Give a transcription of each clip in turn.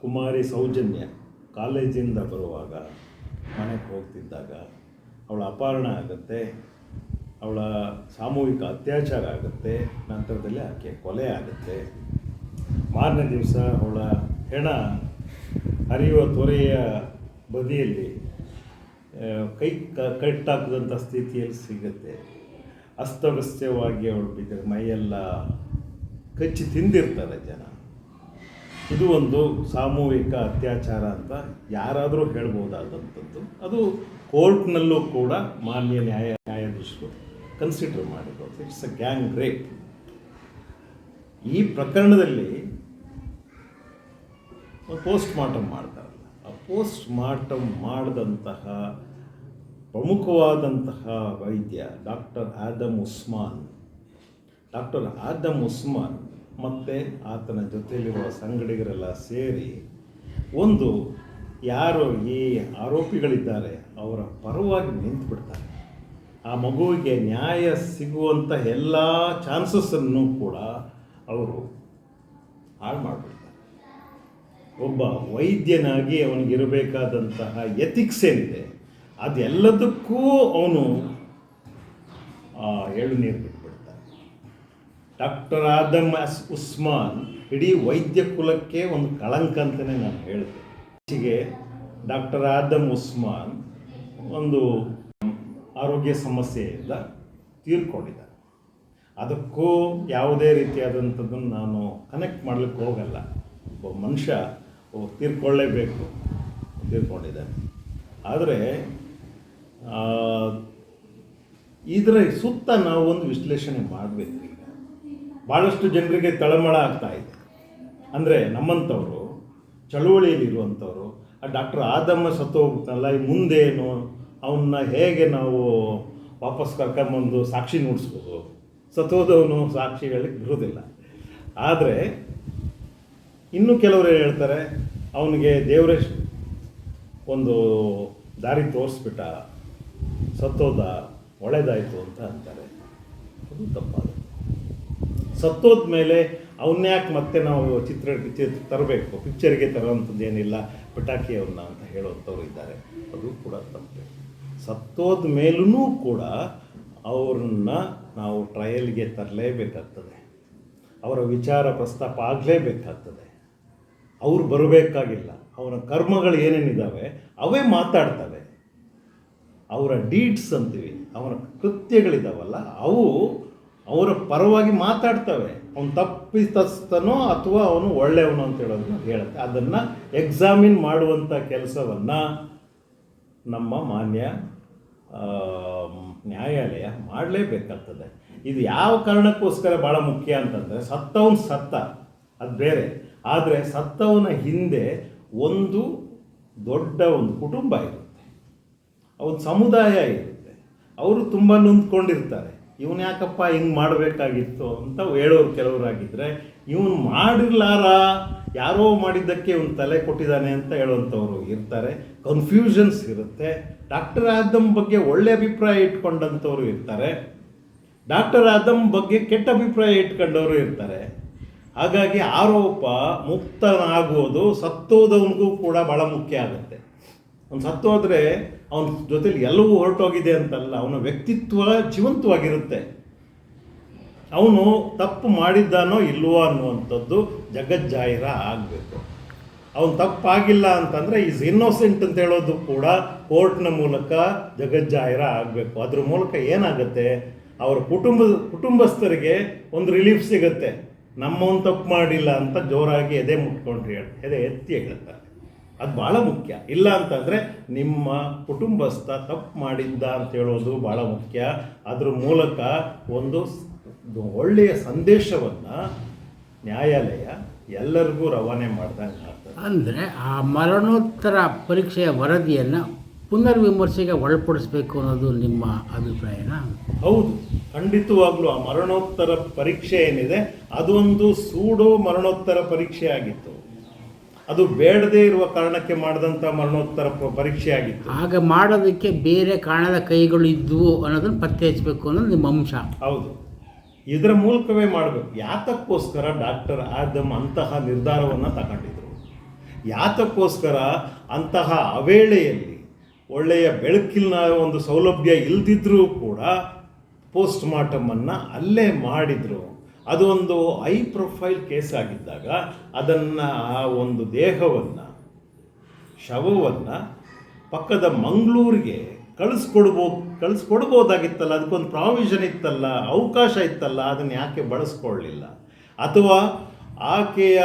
ಕುಮಾರಿ ಸೌಜನ್ಯ ಕಾಲೇಜಿಂದ ಬರುವಾಗ ಮನೆಗೆ ಹೋಗ್ತಿದ್ದಾಗ ಅವಳ ಅಪಹರಣ ಆಗುತ್ತೆ, ಅವಳ ಸಾಮೂಹಿಕ ಅತ್ಯಾಚಾರ ಆಗುತ್ತೆ, ನಂತರದಲ್ಲಿ ಆಕೆ ಕೊಲೆ ಆಗುತ್ತೆ. ಮಾರನೇ ದಿವಸ ಅವಳ ಹೆಣ ಹರಿಯುವ ತೊರೆಯ ಬದಿಯಲ್ಲಿ ಕೈ ಕ- ಕಟ್ಟಾಕದಂಥ ಸ್ಥಿತಿಯಲ್ಲಿ ಸಿಗುತ್ತೆ. ಅಸ್ತವ್ಯಸ್ತವಾಗಿ ಅವಳು ಬಿದ್ದರೆ ಮೈಯೆಲ್ಲ ಕಚ್ಚಿ ತಿಂದಿರ್ತಾರೆ ಜನ. ಇದು ಒಂದು ಸಾಮೂಹಿಕ ಅತ್ಯಾಚಾರ ಅಂತ ಯಾರಾದರೂ ಹೇಳ್ಬೋದಾದಂಥದ್ದು. ಅದು ಕೋರ್ಟ್ನಲ್ಲೂ ಕೂಡ ಮಾನ್ಯ ನ್ಯಾಯ ನ್ಯಾಯಾಧೀಶರು ಕನ್ಸಿಡರ್ ಮಾಡಿದ್ರು ಇಟ್ಸ್ ಅ ಗ್ಯಾಂಗ್ ರೇಪ್ ಈ ಪ್ರಕರಣದಲ್ಲಿ ಪೋಸ್ಟ್ ಮಾರ್ಟಮ್ ಮಾಡ್ತಾರಲ್ಲ ಆ ಪೋಸ್ಟ್ ಮಾರ್ಟಮ್ ಮಾಡಿದಂತಹ ಪ್ರಮುಖವಾದಂತಹ ವೈದ್ಯ ಡಾಕ್ಟರ್ ಆದಮ್ ಉಸ್ಮಾನ್, ಡಾಕ್ಟರ್ ಆದಮ್ ಉಸ್ಮಾನ್ ಮತ್ತು ಆತನ ಜೊತೆಯಲ್ಲಿರುವ ಸಂಗಡಿಗರೆಲ್ಲ ಸೇರಿ ಒಂದು ಯಾರು ಈ ಆರೋಪಿಗಳಿದ್ದಾರೆ, ಅವರ ಪರವಾಗಿ ನಿಂತುಬಿಡ್ತಾರೆ. ಆ ಮಗುವಿಗೆ ನ್ಯಾಯ ಸಿಗುವಂಥ ಎಲ್ಲ ಚಾನ್ಸಸ್ಸನ್ನು ಕೂಡ ಅವರು ಹಾಳು ಮಾಡಿಬಿಡ್ತಾರೆ. ಒಬ್ಬ ವೈದ್ಯನಾಗಿ ಅವನಿಗಿರಬೇಕಾದಂತಹ ಎಥಿಕ್ಸ್ ಏನಿದೆ, ಅದೆಲ್ಲದಕ್ಕೂ ಅವನು ಎಳ್ಳು ನೀರು ಡಾಕ್ಟರ್ ಆದಮ್ ಅಸ್ ಉಸ್ಮಾನ್ ಇಡೀ ವೈದ್ಯ ಕುಲಕ್ಕೆ ಒಂದು ಕಳಂಕ ಅಂತಲೇ ನಾನು ಹೇಳಿದೆ. ಹೆಚ್ಚಿಗೆ ಡಾಕ್ಟರ್ ಆದಮ್ ಉಸ್ಮಾನ್ ಒಂದು ಆರೋಗ್ಯ ಸಮಸ್ಯೆಯಿಂದ ತೀರ್ಕೊಂಡಿದ್ದಾರೆ ಅದಕ್ಕೂ ಯಾವುದೇ ರೀತಿಯಾದಂಥದ್ದನ್ನು ನಾನು ಕನೆಕ್ಟ್ ಮಾಡಲಿಕ್ಕೆ ಹೋಗಲ್ಲ. ಒಬ್ಬ ಮನುಷ್ಯ ತೀರ್ಕೊಳ್ಳೇಬೇಕು ತೀರ್ಕೊಂಡಿದ್ದಾನೆ ಆದರೆ ಇದರ ಸುತ್ತ ನಾವು ಒಂದು ವಿಶ್ಲೇಷಣೆ ಮಾಡಬೇಕು. ಭಾಳಷ್ಟು ಜನರಿಗೆ ತಳಮಳ ಆಗ್ತಾ ಇದೆ. ಅಂದರೆ ನಮ್ಮಂಥವರು ಚಳುವಳಿಯಲ್ಲಿರುವಂಥವ್ರು ಆ ಡಾಕ್ಟರ್ ಆದಮ್ಮ ಸತ್ತು ಹೋಗ್ತಲ್ಲ ಈ ಮುಂದೇನು ಅವನ್ನ ಹೇಗೆ ನಾವು ವಾಪಸ್ ಕರ್ಕೊಂಬಂದು ಸಾಕ್ಷಿ ನುಡಿಸ್ಬೋದು? ಸತ್ತೋದವನು ಸಾಕ್ಷಿ ಹೇಳಕ್ಕೆ ಬರೋದಿಲ್ಲ ಆದರೆ, ಇನ್ನು ಕೆಲವರು ಹೇಳ್ತಾರೆ, ಅವನಿಗೆ ದೇವರೇ ಒಂದು ದಾರಿ ತೋರಿಸ್ಬಿಟ್ಟ, ಸತ್ತೋದ, ಒಳ್ಳೇದಾಯಿತು ಅಂತ ಅಂತಾರೆ. ಅದು ತಪ್ಪಾಗುತ್ತೆ. ಸತ್ತೋದ ಮೇಲೆ ಅವನ್ಯಾಕೆ ಮತ್ತೆ ನಾವು ಚಿತ್ರ ತರಬೇಕು? ಪಿಕ್ಚರ್ಗೆ ತರೋವಂಥದ್ದು ಏನಿಲ್ಲ, ಪಟಾಕಿ ಅವನ್ನ ಅಂತ ಹೇಳುವಂಥವ್ರು ಇದ್ದಾರೆ. ಅದು ಕೂಡ ತಪ್ಪು. ಸತ್ತೋದ ಮೇಲೂ ಕೂಡ ಅವ್ರನ್ನ ನಾವು ಟ್ರಯಲ್ಗೆ ತರಲೇಬೇಕಾಗ್ತದೆ. ಅವರ ವಿಚಾರ ಪ್ರಸ್ತಾಪ ಆಗಲೇಬೇಕಾಗ್ತದೆ. ಅವ್ರು ಬರಬೇಕಾಗಿಲ್ಲ. ಅವರ ಕರ್ಮಗಳು ಏನೇನಿದ್ದಾವೆ ಅವೇ ಮಾತಾಡ್ತವೆ. ಅವರ ಡೀಡ್ಸ್ ಅಂತೀವಿ, ಅವನ ಕೃತ್ಯಗಳಿದ್ದಾವಲ್ಲ ಅವು ಅವರ ಪರವಾಗಿ ಮಾತಾಡ್ತವೆ. ಅವನು ತಪ್ಪಿತಸ್ಥನೋ ಅಥವಾ ಅವನು ಒಳ್ಳೆಯವನು ಅಂತ ಹೇಳೋದನ್ನ ಹೇಳುತ್ತೆ. ಅದನ್ನು ಎಕ್ಸಾಮಿನ್ ಮಾಡುವಂಥ ಕೆಲಸವನ್ನು ನಮ್ಮ ಮಾನ್ಯ ನ್ಯಾಯಾಲಯ ಮಾಡಲೇಬೇಕಾಗ್ತದೆ. ಇದು ಯಾವ ಕಾರಣಕ್ಕೋಸ್ಕರ ಭಾಳ ಮುಖ್ಯ ಅಂತಂದರೆ ಸತ್ತವನು ಸತ್ತ. ಅದು ಬೇರೆ. ಆದರೆ ಸತ್ತವನ ಹಿಂದೆ ಒಂದು ದೊಡ್ಡ ಒಂದು ಕುಟುಂಬ ಇರುತ್ತೆ. ಒಂದು ಸಮುದಾಯ ಇರುತ್ತೆ. ಅವರು ತುಂಬ ನೊಂದ್ಕೊಂಡಿರ್ತಾರೆ. ಇವನು ಯಾಕಪ್ಪ ಹಿಂಗೆ ಮಾಡಬೇಕಾಗಿತ್ತು ಅಂತ ಹೇಳೋರು ಕೆಲವರಾಗಿದ್ದರೆ ಇವನು ಮಾಡಿರ್ಲಾರ, ಯಾರೋ ಮಾಡಿದ್ದಕ್ಕೆ ಇವನು ತಲೆ ಕೊಟ್ಟಿದ್ದಾನೆ ಅಂತ ಹೇಳುವಂಥವ್ರು ಇರ್ತಾರೆ. ಕನ್ಫ್ಯೂಷನ್ಸ್ ಇರುತ್ತೆ. ಡಾಕ್ಟರ್ ಆದಮ್ ಬಗ್ಗೆ ಒಳ್ಳೆ ಅಭಿಪ್ರಾಯ ಇಟ್ಕೊಂಡಂಥವ್ರು ಇರ್ತಾರೆ. ಡಾಕ್ಟರ್ ಆದಮ್ ಬಗ್ಗೆ ಕೆಟ್ಟ ಅಭಿಪ್ರಾಯ ಇಟ್ಕೊಂಡವರು ಇರ್ತಾರೆ. ಹಾಗಾಗಿ ಆರೋಪ ಮುಕ್ತನಾಗೋದು ಸತ್ತೋದವನಿಗೂ ಕೂಡ ಭಾಳ ಮುಖ್ಯ ಆಗುತ್ತೆ. ಅವ್ನು ಸತ್ತೋದ್ರೆ ಅವನ ಜೊತೆಲಿ ಎಲ್ಲವೂ ಹೊರಟೋಗಿದೆ ಅಂತಲ್ಲ, ಅವನ ವ್ಯಕ್ತಿತ್ವ ಜೀವಂತವಾಗಿರುತ್ತೆ. ಅವನು ತಪ್ಪು ಮಾಡಿದ್ದಾನೋ ಇಲ್ವೋ ಅನ್ನುವಂಥದ್ದು ಜಗಜ್ಜಾಹಿರ ಆಗಬೇಕು. ಅವನು ತಪ್ಪಾಗಿಲ್ಲ ಅಂತಂದರೆ ಈಸ್ ಇನ್ನೋಸೆಂಟ್ ಅಂತ ಹೇಳೋದು ಕೂಡ ಕೋರ್ಟ್ನ ಮೂಲಕ ಜಗಜ್ಜಾಹಿರ ಆಗಬೇಕು. ಅದ್ರ ಮೂಲಕ ಏನಾಗುತ್ತೆ? ಅವರ ಕುಟುಂಬ, ಕುಟುಂಬಸ್ಥರಿಗೆ ಒಂದು ರಿಲೀಫ್ ಸಿಗುತ್ತೆ. ನಮ್ಮವನು ತಪ್ಪು ಮಾಡಿಲ್ಲ ಅಂತ ಜೋರಾಗಿ ಎದೆ ಮುಟ್ಕೊಂಡ್ರಿ ಹೇಳಿ ಎದೆ ಎತ್ತಿ ಹೇಳ್ತಾರೆ. ಅದು ಭಾಳ ಮುಖ್ಯ. ಇಲ್ಲ ಅಂತಂದರೆ ನಿಮ್ಮ ಕುಟುಂಬಸ್ಥ ತಪ್ಪು ಮಾಡಿದ್ದ ಅಂತ ಹೇಳೋದು ಭಾಳ ಮುಖ್ಯ. ಅದ್ರ ಮೂಲಕ ಒಂದು ಒಳ್ಳೆಯ ಸಂದೇಶವನ್ನು ನ್ಯಾಯಾಲಯ ಎಲ್ಲರಿಗೂ ರವಾನೆ ಮಾಡ್ದಂಗೆ ಆಗ್ತದೆ. ಅಂದರೆ ಆ ಮರಣೋತ್ತರ ಪರೀಕ್ಷೆಯ ವರದಿಯನ್ನು ಪುನರ್ವಿಮರ್ಶೆಗೆ ಒಳಪಡಿಸಬೇಕು ಅನ್ನೋದು ನಿಮ್ಮ ಅಭಿಪ್ರಾಯನಾ? ಹೌದು. ಖಂಡಿತವಾಗ್ಲೂ ಆ ಮರಣೋತ್ತರ ಪರೀಕ್ಷೆ ಏನಿದೆ ಅದೊಂದು ಸೂಡೋ ಮರಣೋತ್ತರ ಪರೀಕ್ಷೆ ಆಗಿತ್ತು. ಅದು ಬೇಡದೇ ಇರುವ ಕಾರಣಕ್ಕೆ ಮಾಡಿದಂಥ ಮರಣೋತ್ತರ ಪರೀಕ್ಷೆ ಆಗಿತ್ತು ಆಗ ಮಾಡೋದಕ್ಕೆ ಬೇರೆ ಕಾರಣದ ಕೈಗಳು ಇದ್ವು ಅನ್ನೋದನ್ನು ಪತ್ತೆ ಹಚ್ಚಬೇಕು ಅನ್ನೋದು ನಿಮ್ಮ ಅಂಶ. ಹೌದು. ಇದರ ಮೂಲಕವೇ ಮಾಡಬೇಕು. ಯಾತಕ್ಕೋಸ್ಕರ ಡಾಕ್ಟರ್ ಆದಮ್ ಅಂತಹ ನಿರ್ಧಾರವನ್ನು ತಗೊಂಡಿದ್ರು. ಯಾತಕ್ಕೋಸ್ಕರ ಅಂತಹ ಅವೇಳೆಯಲ್ಲಿ ಒಳ್ಳೆಯ ಬೆಳಕಿನ ಒಂದು ಸೌಲಭ್ಯ ಇಲ್ದಿದ್ರೂ ಕೂಡ ಪೋಸ್ಟ್ ಮಾರ್ಟಮನ್ನು ಅಲ್ಲೇ ಮಾಡಿದರು. ಅದು ಒಂದು ಹೈ ಪ್ರೊಫೈಲ್ ಕೇಸ್ ಆಗಿದ್ದಾಗ ಅದನ್ನು ಆ ಒಂದು ದೇಹವನ್ನು, ಶವವನ್ನು ಪಕ್ಕದ ಮಂಗಳೂರಿಗೆ ಕಳಿಸ್ಕೊಡ್ಬೋ, ಕಳಿಸ್ಕೊಡ್ಬೋದಾಗಿತ್ತಲ್ಲ, ಅದಕ್ಕೊಂದು ಪ್ರಾವಿಷನ್ ಇತ್ತಲ್ಲ, ಅವಕಾಶ ಇತ್ತಲ್ಲ, ಅದನ್ನು ಯಾಕೆ ಬಳಸ್ಕೊಳ್ಳಿಲ್ಲ ಅಥವಾ ಆಕೆಯ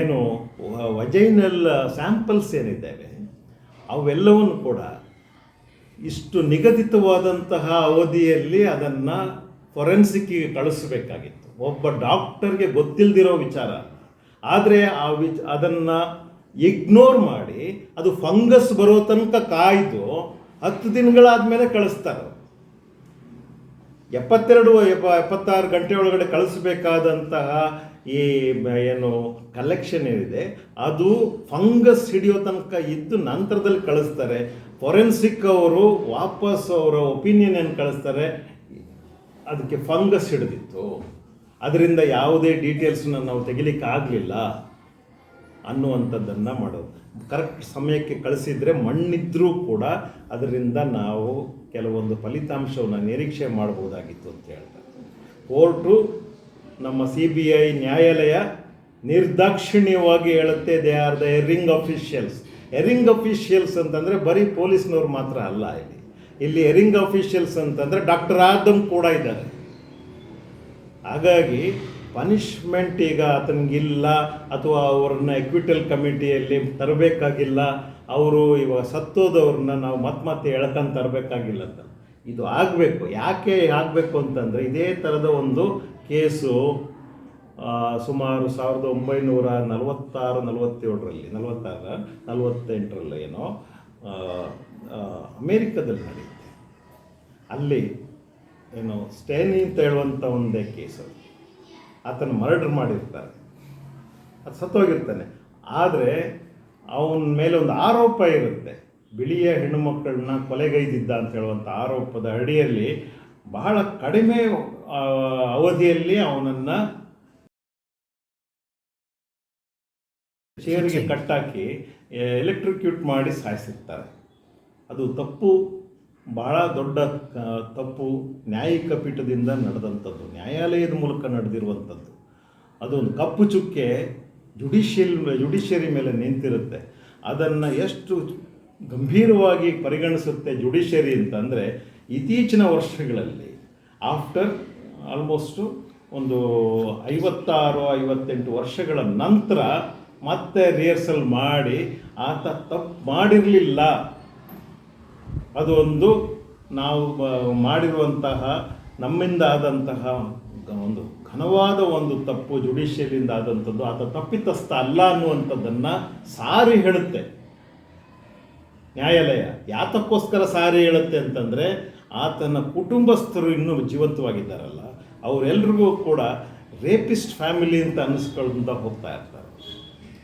ಏನು ವಜೈನಲ್ ಸ್ಯಾಂಪಲ್ಸ್ ಏನಿದ್ದಾವೆ, ಅವೆಲ್ಲವನ್ನು ಕೂಡ ಇಷ್ಟು ನಿಗದಿತವಾದಂತಹ ಅವಧಿಯಲ್ಲಿ ಅದನ್ನು ಫೊರೆನ್ಸಿಕ್ಕಿಗೆ ಕಳಿಸಬೇಕಾಗಿತ್ತು. ಒಬ್ಬ ಡಾಕ್ಟರ್ಗೆ ಗೊತ್ತಿಲ್ಲದಿರೋ ವಿಚಾರ. ಆದರೆ ಆ ವಿಚ್, ಅದನ್ನು ಇಗ್ನೋರ್ ಮಾಡಿ, ಅದು ಫಂಗಸ್ ಬರೋ ತನಕ ಕಾಯ್ದು ಹತ್ತು ದಿನಗಳಾದಮೇಲೆ ಕಳಿಸ್ತಾರೆ. ಎಪ್ಪತ್ತೆರಡು, ಎಪ್ಪ, ಎಪ್ಪತ್ತಾರು ಗಂಟೆ ಒಳಗಡೆ ಕಳಿಸ್ಬೇಕಾದಂತಹ ಈ ಏನು ಕಲೆಕ್ಷನ್ ಏನಿದೆ, ಅದು ಫಂಗಸ್ ಹಿಡಿಯೋ ತನಕ ಇದ್ದು ನಂತರದಲ್ಲಿ ಕಳಿಸ್ತಾರೆ. ಫೊರೆನ್ಸಿಕ್ ಅವರು ವಾಪಸ್ ಅವರ ಒಪಿನಿಯನ್ ಏನು ಕಳಿಸ್ತಾರೆ? ಅದಕ್ಕೆ ಫಂಗಸ್ ಹಿಡಿದಿತ್ತು. ಅದರಿಂದ ಯಾವುದೇ ಡೀಟೇಲ್ಸನ್ನು ನಾವು ತೆಗಿಲಿಕ್ಕೆ ಆಗಲಿಲ್ಲ ಅನ್ನುವಂಥದ್ದನ್ನು ಮಾಡೋದು. ಕರೆಕ್ಟ್ ಸಮಯಕ್ಕೆ ಕಳಿಸಿದರೆ ಮಣ್ಣಿದ್ರೂ ಕೂಡ ಅದರಿಂದ ನಾವು ಕೆಲವೊಂದು ಫಲಿತಾಂಶವನ್ನು ನಿರೀಕ್ಷೆ ಮಾಡ್ಬೋದಾಗಿತ್ತು ಅಂತ ಹೇಳ್ತಾರೆ. ಕೋರ್ಟು ನಮ್ಮ ಸಿ ಬಿ ಐ ನ್ಯಾಯಾಲಯ ನಿರ್ದಾಕ್ಷಿಣ್ಯವಾಗಿ ಹೇಳುತ್ತೆ they are the erring officials erring officials ಅಂತಂದರೆ ಬರೀ ಪೊಲೀಸ್ನವ್ರು ಮಾತ್ರ ಅಲ್ಲ ಇಲ್ಲಿ. ಇಲ್ಲಿ ಎರಿಂಗ್ ಅಫಿಷಿಯಲ್ಸ್ ಅಂತಂದರೆ ಡಾಕ್ಟರ್ ಆದಮ್ ಕೂಡ ಇದ್ದಾರೆ. ಹಾಗಾಗಿ ಪನಿಷ್ಮೆಂಟ್ ಈಗ ಆತನಿಗಿಲ್ಲ ಅಥವಾ ಅವ್ರನ್ನ ಎಕ್ವಿಟಲ್ ಕಮಿಟಿಯಲ್ಲಿ ತರಬೇಕಾಗಿಲ್ಲ, ಅವರು ಇವಾಗ ಸತ್ತೋದವ್ರನ್ನ ನಾವು ಮತ್ತೆ ಮತ್ತೆ ಎಳ್ಕೊಂಡು ತರಬೇಕಾಗಿಲ್ಲ ಅಂತ. ಇದು ಆಗಬೇಕು. ಯಾಕೆ ಆಗಬೇಕು ಅಂತಂದರೆ ಇದೇ ಥರದ ಒಂದು ಕೇಸು ಸುಮಾರು ಸಾವಿರದ ಒಂಬೈನೂರ ನಲವತ್ತಾರು, ನಲವತ್ತೇಳರಲ್ಲಿ, ನಲವತ್ತಾರ ನಲವತ್ತೆಂಟರಲ್ಲಿ ಏನೋ ಅಮೇರಿಕದಲ್ಲಿ ನಡೆಯುತ್ತೆ. ಅಲ್ಲಿ ಏನು ಸ್ಟೇನಿ ಅಂತ ಹೇಳುವಂಥ ಒಂದೇ ಕೇಸು ಆತನ ಮರ್ಡರ್ ಮಾಡಿರ್ತಾರೆ. ಅದು ಸತ್ತೋಗಿರ್ತಾನೆ. ಆದರೆ ಅವನ ಮೇಲೆ ಒಂದು ಆರೋಪ ಇರುತ್ತೆ. ಬಿಳಿಯ ಹೆಣ್ಣುಮಕ್ಕಳನ್ನ ಕೊಲೆಗೈದಿದ್ದ ಅಂತ ಹೇಳುವಂಥ ಆರೋಪದ ಅಡಿಯಲ್ಲಿ ಬಹಳ ಕಡಿಮೆ ಅವಧಿಯಲ್ಲಿ ಅವನನ್ನು ಚೇರಿಗೆ ಕಟ್ಟಾಕಿ ಎಲೆಕ್ಟ್ರಿಕ್ಯೂಟ್ ಮಾಡಿ ಸಾಯಿಸಿರ್ತಾರೆ. ಅದು ತಪ್ಪು, ಬಹಳ ದೊಡ್ಡ ತಪ್ಪು ನ್ಯಾಯಿಕ ಪೀಠದಿಂದ ನಡೆದಂಥದ್ದು, ನ್ಯಾಯಾಲಯದ ಮೂಲಕ ನಡೆದಿರುವಂಥದ್ದು. ಅದೊಂದು ಕಪ್ಪು ಚುಕ್ಕೆ ಜುಡಿಷಿಯಲ್ ಜುಡಿಷಿಯರಿ ಮೇಲೆ ನಿಂತಿರುತ್ತೆ. ಅದನ್ನು ಎಷ್ಟು ಗಂಭೀರವಾಗಿ ಪರಿಗಣಿಸುತ್ತೆ ಜುಡಿಷಿಯರಿ ಅಂತಂದರೆ, ಇತ್ತೀಚಿನ ವರ್ಷಗಳಲ್ಲಿ ಆಫ್ಟರ್ ಆಲ್ಮೋಸ್ಟು ಒಂದು ಐವತ್ತಾರು, ಐವತ್ತೆಂಟು ವರ್ಷಗಳ ನಂತರ ಮತ್ತೆ ರಿಹರ್ಸಲ್ ಮಾಡಿ, ಆತ ತಪ್ಪು ಮಾಡಿರಲಿಲ್ಲ. ಅದು ಒಂದು ನಾವು ಮಾಡಿರುವಂತಹ ನಮ್ಮಿಂದ ಆದಂತಹ ಒಂದು ಘನವಾದ ಒಂದು ತಪ್ಪು ಜುಡಿಷಿಯಲಿಂದ ಆದಂಥದ್ದು. ಆತ ತಪ್ಪಿತಸ್ಥ ಅಲ್ಲ ಅನ್ನುವಂಥದ್ದನ್ನು ಸಾರಿ ಹೇಳುತ್ತೆ. ನ್ಯಾಯಾಲಯ ಯಾತಕ್ಕೋಸ್ಕರ ಸಾರಿ ಹೇಳುತ್ತೆ ಅಂತಂದರೆ, ಆತನ ಕುಟುಂಬಸ್ಥರು ಇನ್ನೂ ಜೀವಂತವಾಗಿದ್ದಾರಲ್ಲ, ಅವರೆಲ್ರಿಗೂ ಕೂಡ ರೇಪಿಸ್ಟ್ ಫ್ಯಾಮಿಲಿ ಅಂತ ಅನ್ನಿಸ್ಕೊಳ್ತಾ ಹೋಗ್ತಾ ಇರ್ತಾರೆ.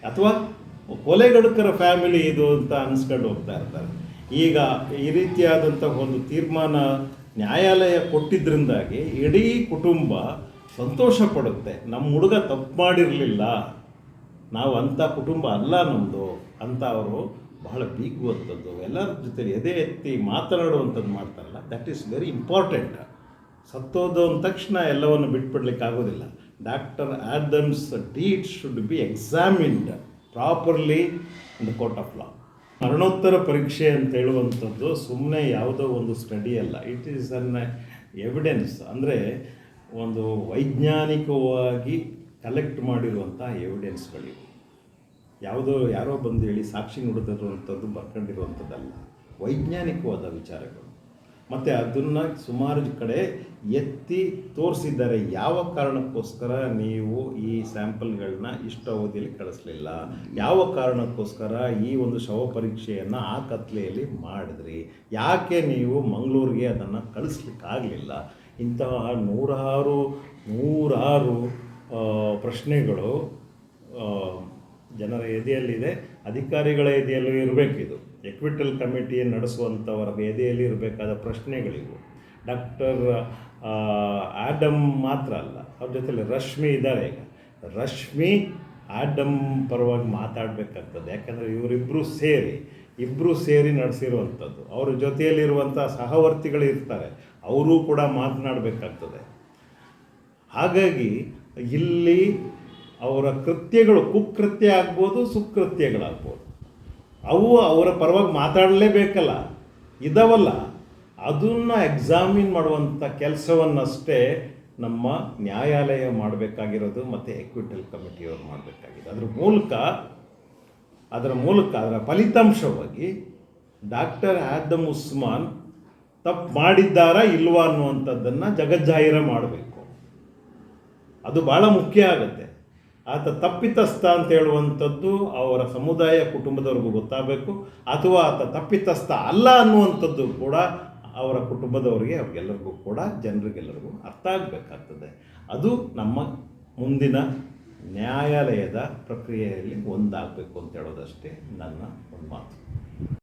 ಅಥವಾ ಕೊಲೆಗಡುಕರ ಫ್ಯಾಮಿಲಿ ಇದು ಅಂತ ಅನ್ನಿಸ್ಕೊಂಡು ಹೋಗ್ತಾ ಇರ್ತಾರೆ. ಈಗ ಈ ರೀತಿಯಾದಂಥ ಒಂದು ತೀರ್ಮಾನ ನ್ಯಾಯಾಲಯ ಕೊಟ್ಟಿದ್ದರಿಂದಾಗಿ ಇಡೀ ಕುಟುಂಬ ಸಂತೋಷ ಪಡುತ್ತೆ. ನಮ್ಮ ಹುಡುಗ ತಪ್ಪು ಮಾಡಿರಲಿಲ್ಲ. ನಾವು ಅಂಥ ಕುಟುಂಬ ಅಲ್ಲ ನಮ್ಮದು ಅಂತ ಅವರು ಬಹಳ ಬೀಗುವಂಥದ್ದು. ಎಲ್ಲರ ಜೊತೆ ಎದೆ ಎತ್ತಿ ಮಾತನಾಡುವಂಥದ್ದು ಮಾಡ್ತಾರಲ್ಲ ದಟ್ ಈಸ್ ವೆರಿ ಇಂಪಾರ್ಟೆಂಟ್ ಸತ್ತೋದು ಅಂದ ತಕ್ಷಣ ಎಲ್ಲವನ್ನು ಬಿಟ್ಬಿಡ್ಲಿಕ್ಕೆ ಆಗೋದಿಲ್ಲ. Doctor Adam's deed should be examined properly in the court of law ಮರಣೋತ್ತರ ಪರೀಕ್ಷೆ ಅಂತ ಹೇಳುವಂಥದ್ದು ಸುಮ್ಮನೆ ಯಾವುದೋ ಒಂದು ಸ್ಟಡಿ ಅಲ್ಲ. ಇಟ್ ಈಸ್ ಅನ್ ಎವಿಡೆನ್ಸ್ ಅಂದರೆ ಒಂದು ವೈಜ್ಞಾನಿಕವಾಗಿ ಕಲೆಕ್ಟ್ ಮಾಡಿರುವಂಥ ಎವಿಡೆನ್ಸ್ಗಳಿವೆ ಯಾವುದೋ ಯಾರೋ ಬಂದು ಹೇಳಿ ಸಾಕ್ಷಿ ನುಡಿದಿರುವಂಥದ್ದು ಬರ್ಕೊಂಡಿರುವಂಥದ್ದಲ್ಲ. ವೈಜ್ಞಾನಿಕವಾದ ವಿಚಾರಗಳು. ಮತ್ತು ಅದನ್ನು ಸುಮಾರು ಕಡೆ ಎತ್ತಿ ತೋರಿಸಿದ್ದಾರೆ. ಯಾವ ಕಾರಣಕ್ಕೋಸ್ಕರ ನೀವು ಈ ಸ್ಯಾಂಪಲ್ಗಳನ್ನ ಇಷ್ಟು ಅವಧಿಯಲ್ಲಿ ಕಳಿಸ್ಲಿಲ್ಲ? ಯಾವ ಕಾರಣಕ್ಕೋಸ್ಕರ ಈ ಒಂದು ಶವ ಪರೀಕ್ಷೆಯನ್ನು ಆ ಕತ್ಲೆಯಲ್ಲಿ ಮಾಡಿದ್ರಿ? ಯಾಕೆ ನೀವು ಮಂಗಳೂರಿಗೆ ಅದನ್ನು ಕಳಿಸ್ಲಿಕ್ಕಾಗಲಿಲ್ಲ? ಇಂತಹ ನೂರಾರು ನೂರಾರು ಪ್ರಶ್ನೆಗಳು ಜನರ ಎದೆಯಲ್ಲಿದೆ, ಅಧಿಕಾರಿಗಳ ಎದೆಯಲ್ಲೂ ಇರಬೇಕಿದು. ಎಕ್ವಿಟಲ್ ಕಮಿಟಿಯನ್ನು ನಡೆಸುವಂಥವರ ಎದೆಯಲ್ಲಿ ಇರಬೇಕಾದ ಪ್ರಶ್ನೆಗಳಿವು. ಡಾಕ್ಟರ್ ಆಡಮ್ ಮಾತ್ರ ಅಲ್ಲ, ಅವ್ರ ಜೊತೆಯಲ್ಲಿ ರಶ್ಮಿ ಇದ್ದಾರೆ ಈಗ. ರಶ್ಮಿ ಆಡಮ್ ಪರವಾಗಿ ಮಾತಾಡಬೇಕಾಗ್ತದೆ. ಯಾಕಂದರೆ ಇವರಿಬ್ಬರು ಸೇರಿ ಇಬ್ಬರು ಸೇರಿ ನಡೆಸಿರುವಂಥದ್ದು ಅವ್ರ ಜೊತೆಯಲ್ಲಿರುವಂಥ ಸಹವರ್ತಿಗಳು ಇರ್ತಾರೆ, ಅವರೂ ಕೂಡ ಮಾತನಾಡಬೇಕಾಗ್ತದೆ. ಹಾಗಾಗಿ ಇಲ್ಲಿ ಅವರ ಕೃತ್ಯಗಳು ಕುಕೃತ್ಯ ಆಗ್ಬೋದು, ಸುಕೃತ್ಯಗಳಾಗ್ಬೋದು. ಅವು ಅವರ ಪರವಾಗಿ ಮಾತಾಡಲೇಬೇಕಲ್ಲ. ಇದಾವಲ್ಲ. ಅದನ್ನು ಎಕ್ಸಾಮಿನ್ ಮಾಡುವಂಥ ಕೆಲಸವನ್ನಷ್ಟೇ ನಮ್ಮ ನ್ಯಾಯಾಲಯ ಮಾಡಬೇಕಾಗಿರೋದು ಮತ್ತು ಎಕ್ವಿಟಲ್ ಕಮಿಟಿಯವರು ಮಾಡಬೇಕಾಗಿದೆ ಅದರ ಮೂಲಕ ಅದರ ಮೂಲಕ, ಅದರ ಫಲಿತಾಂಶವಾಗಿ ಡಾಕ್ಟರ್ ಆದಮ್ ಉಸ್ಮಾನ್ ತಪ್ಪು ಮಾಡಿದ್ದಾರಾ ಇಲ್ವಾ ಅನ್ನುವಂಥದ್ದನ್ನು ಜಗಜ್ಜಾಹಿರ ಮಾಡಬೇಕು. ಅದು ಭಾಳ ಮುಖ್ಯ ಆಗುತ್ತೆ. ಆತ ತಪ್ಪಿತಸ್ಥ ಅಂತ ಹೇಳುವಂಥದ್ದು ಅವರ ಸಮುದಾಯ ಕುಟುಂಬದವ್ರಿಗೂ ಗೊತ್ತಾಗಬೇಕು, ಅಥವಾ ಆತ ತಪ್ಪಿತಸ್ಥ ಅಲ್ಲ ಅನ್ನುವಂಥದ್ದು ಕೂಡ ಅವರ ಕುಟುಂಬದವರಿಗೆ, ಅವ್ರಿಗೆಲ್ಲರಿಗೂ ಕೂಡ ಜನರಿಗೆಲ್ಲರಿಗೂ ಅರ್ಥ ಆಗಬೇಕಾಗ್ತದೆ. ಅದು ನಮ್ಮ ಮುಂದಿನ ನ್ಯಾಯಾಲಯದ ಪ್ರಕ್ರಿಯೆಯಲ್ಲಿ ಒಂದಾಗಬೇಕು ಅಂತ ಹೇಳೋದಷ್ಟೇ ನನ್ನ ಒಂದು ಮಾತು.